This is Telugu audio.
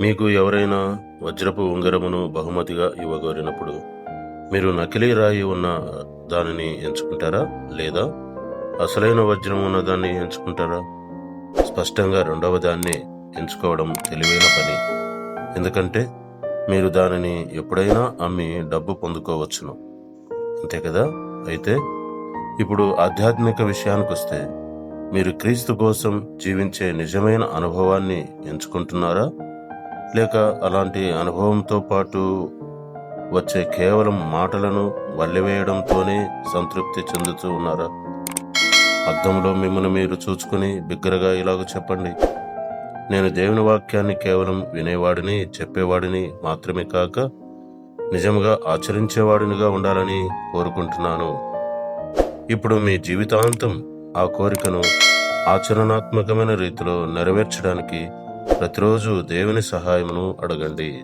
మీకు ఎవరైనా వజ్రపు ఉంగరమును బహుమతిగా ఇవ్వగోరినప్పుడు మీరు నకిలీ రాయి ఉన్న దానిని ఎంచుకుంటారా లేదా అసలైన వజ్రం ఉన్న దాన్ని ఎంచుకుంటారా? స్పష్టంగా రెండవ దాన్ని ఎంచుకోవడం తెలివైన పని. ఎందుకంటే మీరు దానిని ఎప్పుడైనా అమ్మి డబ్బు పొందుకోవచ్చును. అంతే కదా? అయితే ఇప్పుడు ఆధ్యాత్మిక విషయానికి వస్తే మీరు క్రీస్తు కోసం జీవించే నిజమైన అనుభవాన్ని ఎంచుకుంటున్నారా? లేక అలాంటి అనుభవంతో పాటు వచ్చే కేవలం మాటలను వల్లివేయడంతోనే సంతృప్తి చెందుతూ ఉన్నారా? అర్థంలో మిమ్మల్ని మీరు చూసుకుని బిగ్గరగా ఇలాగ చెప్పండి. నేను దేవుని వాక్యాన్ని కేవలం వినేవాడిని చెప్పేవాడిని మాత్రమే కాక నిజంగా ఆచరించేవాడినిగా ఉండాలని కోరుకుంటున్నాను. ఇప్పుడు మీ జీవితాంతం ఆ కోరికను ఆచరణాత్మకమైన రీతిలో నెరవేర్చడానికి ప్రతిరోజు దేవుని సహాయమును అడగండి.